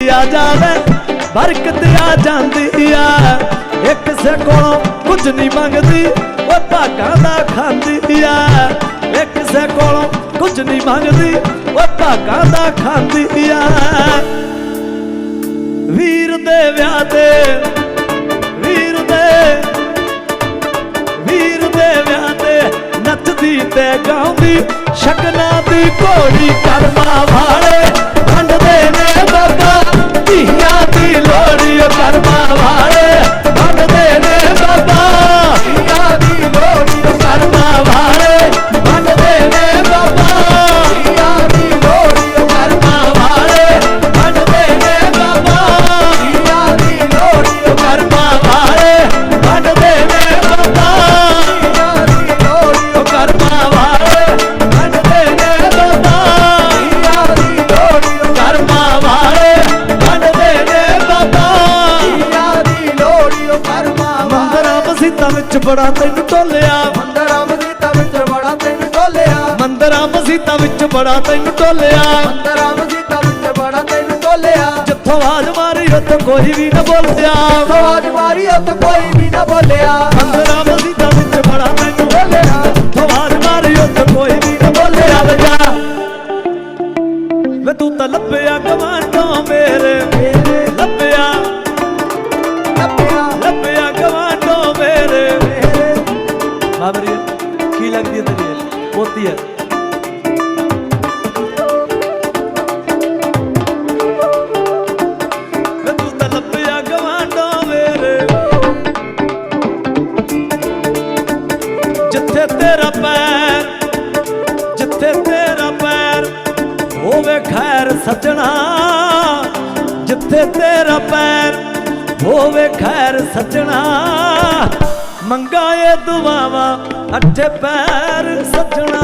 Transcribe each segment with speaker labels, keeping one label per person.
Speaker 1: ਆ ਜਾਵੇ, ਬਰਕਤ ਆ ਜਾਂਦੀ ਆ। ਇੱਕ ਕਿਸੇ ਕੋਲੋਂ ਕੁਝ ਨਹੀਂ ਮੰਗਦੀ, ਉਹ ਭਾਗਾਂ ਦਾ ਖਾਂਦੀ ਆ। ਇੱਕ ਕਿਸੇ ਕੋਲੋਂ ਕੁਝ ਨਹੀਂ ਮੰਗਦੀ, ਉਹ ਭਾਗਾਂ ਦਾ ਖਾਂਦੀ ਆ। ਵੀਰ ਦੇ ਵਿਆਹ ਤੇ, ਵੀਰ ਦੇ ਵੀਰ ਦੇ ਵਿਆਹ ਤੇ ਨੱਚਦੀ ਤੇ ਗਾਉਂਦੀ ਸ਼ਕਨਾਂ ਦੀ ਘੋੜੀ ਕਰਮਾ ਬੜਾ ਤੈਨੂੰ ਟੋਲਿਆ।
Speaker 2: ਮੰਦਰਾਂ ਮਸੀਤਾਂ ਵਿੱਚ ਬੜਾ ਤੈਨੂੰ ਢੋਲਿਆ
Speaker 1: ਮੰਦਰਾਂ ਮਸੀਤਾਂ ਵਿੱਚ ਬੜਾ ਤੈਨੂੰ ਟੋਲਿਆ।
Speaker 2: ਮੰਦਰਾਂ ਮਸੀਤਾਂ ਵਿੱਚ ਬੜਾ ਤੈਨੂੰ ਢੋਲਿਆ
Speaker 1: ਜਿੱਥੋਂ ਆਵਾਜ਼ ਮਾਰੀ ਉੱਥੋਂ ਕੋਈ ਵੀ ਨਾ ਬੋਲਿਆ।
Speaker 2: ਆਵਾਜ਼ ਮਾਰੀ ਉੱਥੇ ਕੋਈ ਵੀ ਨਾ ਬੋਲਿਆ।
Speaker 1: ਮੰਦਰਾਂ ਮਸੀਤਾਂ ਵਿੱਚ ਕੀ ਹੈ ਤੇਰੀ ਇਹ? ਹੈ ਤੂੰ ਤਾਂ ਲੱਭਿਆ ਗਵਾਂਢੋਂ ਜਿੱਥੇ ਤੇਰਾ ਪੈਰ ਜਿੱਥੇ ਤੇਰਾ ਪੈਰ ਹੋਵੇ ਖੈਰ ਸੱਜਣਾ ਜਿੱਥੇ ਤੇਰਾ ਪੈਰ ਹੋਵੇ ਖੈਰ ਸੱਜਣਾ ਮੰਗਾ ਇਹ ਦੁਆਵਾਂ, ਅੱਠੇ ਪੈਰ ਸੱਜਣਾ।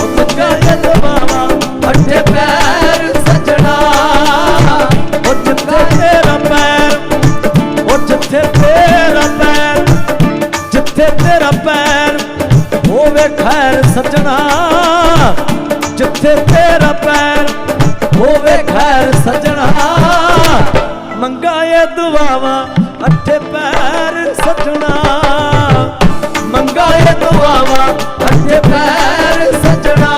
Speaker 1: ਉਹ ਮੰਗਾ ਇਹ ਦੁਆਵਾਂ, ਅੱਠੇ ਪੈਰ ਸੱਜਣਾ। ਉਹ ਜਿੱਥੇ ਤੇਰਾ ਪੈਰ, ਉਹ ਜਿੱਥੇ ਤੇਰਾ ਪੈਰ, ਜਿੱਥੇ ਤੇਰਾ ਪੈਰ, ਹੋਵੇ ਖੈਰ ਸੱਜਣਾ। ਜਿੱਥੇ ਤੇਰਾ ਪੈਰ, ਹੋਵੇ ਖੈਰ ਸੱਜਣਾ। ਮੰਗਾ ਇਹ ਦੁਆਵਾ, ਅੱਠੇ ਪੈਰ ਦੁਆਵਾ ਅੱਡੇ ਪੈਰ ਸਜਣਾ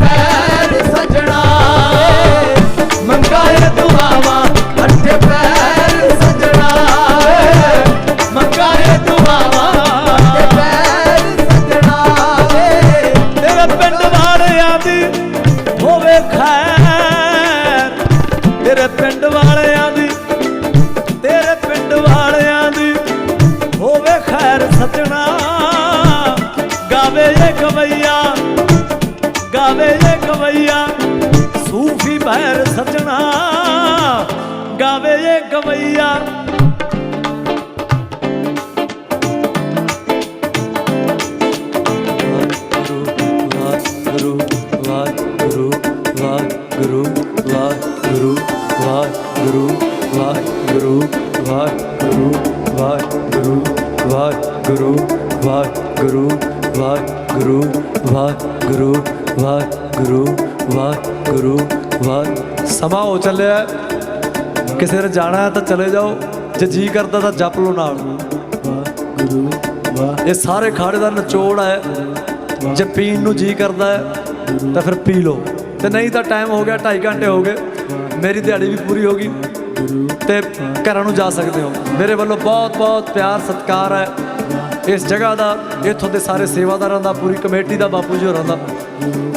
Speaker 1: ਪੈਰ आवे ये गवैया ਕਿਸੇ ਨੇ ਜਾਣਾ ਹੈ ਤਾਂ ਚਲੇ ਜਾਓ। ਜੇ ਜੀ ਕਰਦਾ ਤਾਂ ਜਪ ਲਓ ਨਾਲ। ਵਾਹਿਗੁਰੂ ਵਾਹ ਇਹ ਸਾਰੇ ਖਾੜੇ ਦਾ ਨਿਚੋੜ ਹੈ। ਜੇ ਪੀਣ ਨੂੰ ਜੀ ਕਰਦਾ ਹੈ, ਤਾਂ ਫਿਰ ਪੀ ਲਓ। ਤੇ ਨਹੀਂ ਤਾਂ ਟਾਈਮ ਹੋ ਗਿਆ 2.5 ਘੰਟੇ ਹੋ ਗਏ। ਮੇਰੀ ਦਿਹਾੜੀ ਵੀ ਪੂਰੀ ਹੋ ਗਈ। ਤੇ ਘਰਾਂ ਨੂੰ ਜਾ ਸਕਦੇ ਹੋ। ਮੇਰੇ ਵੱਲੋਂ ਬਹੁਤ ਬਹੁਤ ਪਿਆਰ, ਸਤਿਕਾਰ ਹੈ। ਇਸ ਜਗ੍ਹਾ ਦਾ, ਇੱਥੋਂ ਦੇ ਸਾਰੇ ਸੇਵਾਦਾਰਾਂ ਦਾ, ਪੂਰੀ ਕਮੇਟੀ ਦਾ, ਬਾਪੂ ਜੀ ਹੋਰਾਂ ਦਾ।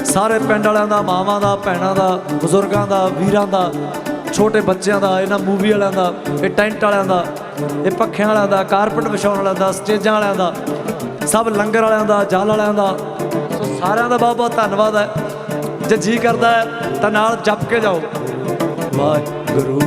Speaker 1: ਸਾਰੇ ਪਿੰਡ ਵਾਲਿਆਂ ਦਾ, ਮਾਵਾਂ ਦਾ, ਭੈਣਾਂ ਦਾ, ਬਜ਼ੁਰਗਾਂ ਦਾ, ਵੀਰਾਂ ਦਾ। ਛੋਟੇ ਬੱਚਿਆਂ ਦਾ ਇਹਨਾਂ ਮੂਵੀ ਵਾਲਿਆਂ ਦਾ ਇਹ ਟੈਂਟ ਵਾਲਿਆਂ ਦਾ ਇਹ ਪੱਖਿਆਂ ਵਾਲਿਆਂ ਦਾ ਕਾਰਪਟ ਵਿਛਾਉਣ ਵਾਲਿਆਂ ਦਾ ਸਟੇਜਾਂ ਵਾਲਿਆਂ ਦਾ ਸਭ ਲੰਗਰ ਵਾਲਿਆਂ ਦਾ ਜਾਲ ਵਾਲਿਆਂ ਦਾ ਸੋ ਸਾਰਿਆਂ ਦਾ ਬਹੁਤ ਬਹੁਤ ਧੰਨਵਾਦ ਹੈ ਜੇ ਜੀ ਕਰਦਾ ਹੈ ਤਾਂ ਨਾਲ ਜਪ ਕੇ ਜਾਓ ਵਾਹਿਗੁਰੂ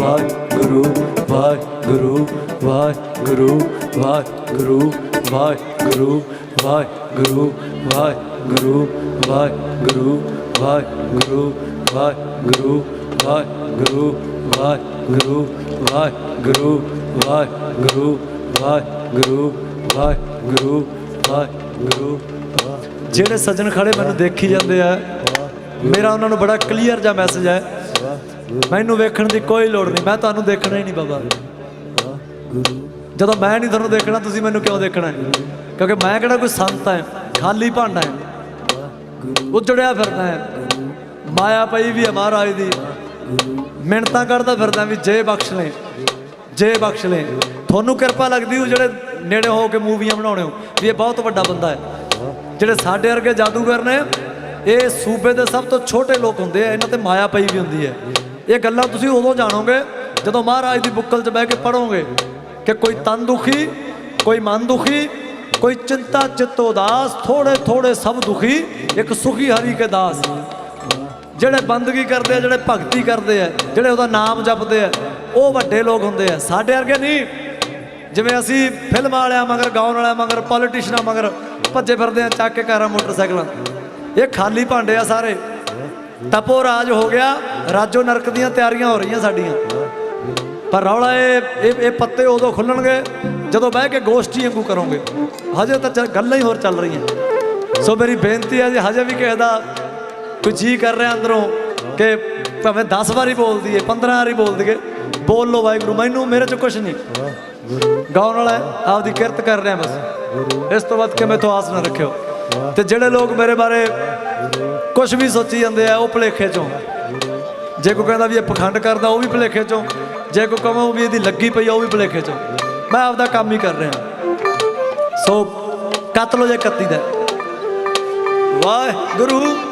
Speaker 1: ਵਾਹਿਗੁਰੂ ਵਾਹਿਗੁਰੂ ਵਾਹਿਗੁਰੂ ਵਾਹਿਗੁਰੂ ਵਾਹਿਗੁਰੂ ਵਾਹਿਗੁਰੂ ਵਾਹਿਗੁਰੂ ਵਾਹਿਗੁਰੂ ਵਾਹਿਗੁਰੂ ਵਾਹਿਗੁਰੂ ਵਾਹਿਗੁਰੂ ਵਾਹਿਗੁਰੂ ਵਾਹਿਗੁਰੂ ਵਾਹਿਗੁਰੂ ਵਾਹਿਗੁਰੂ ਵਾਹਿਗੁਰੂ ਵਾਹਿਗੁਰੂ ਜਿਹੜੇ ਸੱਜਣ ਖੜੇ ਮੈਨੂੰ ਦੇਖੀ ਜਾਂਦੇ ਆ ਮੇਰਾ ਉਹਨਾਂ ਨੂੰ ਬੜਾ ਕਲੀਅਰ ਜਿਹਾ ਮੈਸੇਜ ਹੈ ਮੈਨੂੰ ਵੇਖਣ ਦੀ ਕੋਈ ਲੋੜ ਨਹੀਂ ਮੈਂ ਤੁਹਾਨੂੰ ਦੇਖਣਾ ਹੀ ਨਹੀਂ ਬਾਬਾ। ਜਦੋਂ ਮੈਂ ਨਹੀਂ ਤੁਹਾਨੂੰ ਦੇਖਣਾ ਤੁਸੀਂ ਮੈਨੂੰ ਕਿਉਂ ਦੇਖਣਾ ਹੈ? ਕਿਉਂਕਿ ਮੈਂ ਕਿਹੜਾ ਕੋਈ ਸੰਤ ਹੈ ਖਾਲੀ ਭਾਂਡਾ ਹੈ। ਉਜੜਿਆ ਫਿਰਦਾ ਹੈ। ਮਾਇਆ ਪਈ ਵੀ ਹੈ ਮਹਾਰਾਜ ਦੀ। ਮਿਹਨਤਾਂ ਕਰਦਾ ਫਿਰਦਾ ਵੀ ਜੇ ਬਖਸ਼ ਲੈ ਜੇ ਬਖਸ਼ ਲੈ ਤੁਹਾਨੂੰ ਕਿਰਪਾ ਲੱਗਦੀ ਉਹ ਜਿਹੜੇ ਨੇੜੇ ਹੋ ਕੇ ਮੂਵੀਆਂ ਬਣਾਉਣੇ ਹੋ ਵੀ ਇਹ ਬਹੁਤ ਵੱਡਾ ਬੰਦਾ ਹੈ। ਜਿਹੜੇ ਸਾਡੇ ਵਰਗੇ ਜਾਦੂਗਰ ਨੇ, ਇਹ ਸੂਬੇ ਦੇ ਸਭ ਤੋਂ ਛੋਟੇ ਲੋਕ ਹੁੰਦੇ ਆ, ਇਹਨਾਂ ਤੇ ਮਾਇਆ ਪਈ ਵੀ ਹੁੰਦੀ ਹੈ। ਇਹ ਗੱਲਾਂ ਤੁਸੀਂ ਉਦੋਂ ਜਾਣੋਗੇ, ਜਦੋਂ ਮਹਾਰਾਜ ਦੀ ਬੁੱਕਲ 'ਚ ਬਹਿ ਕੇ ਪੜੋਗੇ ਕਿ ਕੋਈ ਤਨ ਦੁਖੀ, ਕੋਈ ਮਨ ਦੁਖੀ, ਕੋਈ ਚਿੰਤਾ, ਚਿੱਤ ਉਦਾਸ ਥੋੜੇ ਥੋੜੇ ਸਭ ਦੁਖੀ, ਇੱਕ ਸੁਖੀ ਹਰੀ ਕੇ ਦਾਸ। ਜਿਹੜੇ ਬੰਦਗੀ ਕਰਦੇ ਆ, ਜਿਹੜੇ ਭਗਤੀ ਕਰਦੇ ਆ, ਜਿਹੜੇ ਉਹਦਾ ਨਾਮ ਜਪਦੇ ਆ, ਉਹ ਵੱਡੇ ਲੋਕ ਹੁੰਦੇ ਆ। ਸਾਡੇ ਵਰਗੇ ਨਹੀਂ। ਜਿਵੇਂ ਅਸੀਂ ਫਿਲਮ ਵਾਲਿਆਂ ਮਗਰ, ਗਾਉਣ ਵਾਲਿਆਂ ਮਗਰ ਪੋਲੀਟੀਸ਼ੀਅਨਾਂ ਮਗਰ ਭੱਜੇ ਫਿਰਦੇ ਆ, ਚੱਕ ਕੇ ਕਾਰਾਂ ਮੋਟਰਸਾਈਕਲਾਂ। ਇਹ ਖਾਲੀ ਭਾਂਡੇ ਆ ਸਾਰੇ। ਤਪੋ ਰਾਜ ਹੋ ਗਿਆ। ਰਾਜੋ ਨਰਕ ਦੀਆਂ ਤਿਆਰੀਆਂ ਹੋ ਰਹੀਆਂ ਸਾਡੀਆਂ। ਪਰ ਰੌਲਾ ਇਹ ਇਹ ਪੱਤੇ ਉਦੋਂ ਖੁੱਲਣਗੇ ਜਦੋਂ ਬਹਿ ਕੇ ਗੋਸ਼ਟੀ ਵਾਂਗੂ ਕਰੋਗੇ। ਹਜੇ ਤਾਂ ਚੱਲ- ਗੱਲਾਂ ਹੀ ਹੋਰ ਚੱਲ ਰਹੀਆਂ। ਸੋ ਮੇਰੀ ਬੇਨਤੀ ਹੈ ਜੇ, ਹਜੇ ਵੀ ਕਿਸੇ ਦਾ ਕੋਈ ਜੀ ਕਰ ਰਿਹਾ ਅੰਦਰੋਂ ਕਿ ਭਾਵੇਂ 10 ਵਾਰੀ ਬੋਲ ਦਈਏ 15 ਵਾਰੀ ਬੋਲ ਦਈਏ, ਬੋਲ ਲੋ ਵਾਹਿਗੁਰੂ, ਮੈਨੂੰ, ਮੇਰੇ ਚ ਕੁਝ ਨਹੀਂ। ਗਾਉਣ ਵਾਲਾ ਆਪਦੀ ਕਿਰਤ ਕਰ ਰਿਹਾ ਬਸ। ਇਸ ਤੋਂ ਵੱਧ ਕੇ ਮੈਥੋਂ ਆਸ ਨਾ ਰੱਖਿਓ। ਤੇ ਜਿਹੜੇ ਲੋਕ ਮੇਰੇ ਬਾਰੇ ਕੁਝ ਵੀ ਸੋਚੀ ਜਾਂਦੇ ਆ, ਉਹ ਭੁਲੇਖੇ ਚੋਂ। ਜੇ ਕੋਈ ਕਹਿੰਦਾ ਵੀ ਇਹ ਪਖੰਡ ਕਰਦਾ, ਉਹ ਵੀ ਭੁਲੇਖੇ ਚੋਂ। ਜੇ ਕੋਈ ਕਹੇ ਵੀ ਇਹਦੀ ਲੱਗੀ ਪਈ ਆ, ਉਹ ਵੀ ਭੁਲੇਖੇ ਚੋਂ। ਮੈਂ ਆਪਦਾ ਕੰਮ ਹੀ ਕਰ ਰਿਹਾ। ਸੋ ਕੱਤ ਲੋ ਜੇ ਕੱਤੀ ਦਾ। ਵਾਹਿਗੁਰੂ।